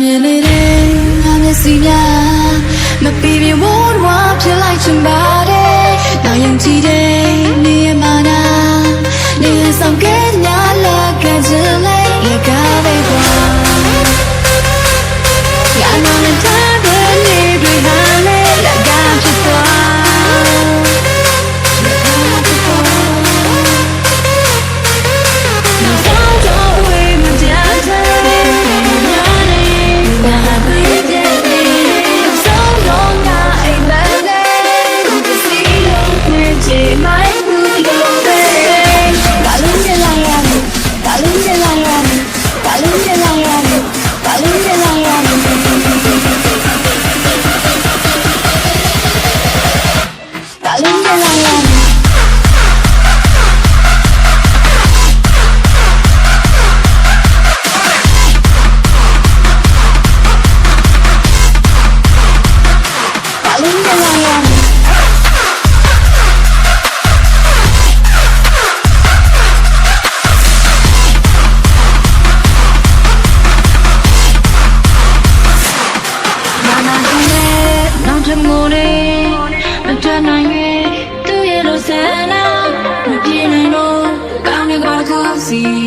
မြင်နေတဲ့ငါမျက်စိများမပြေပြေဝန်းဝါဖြစ် la la la. see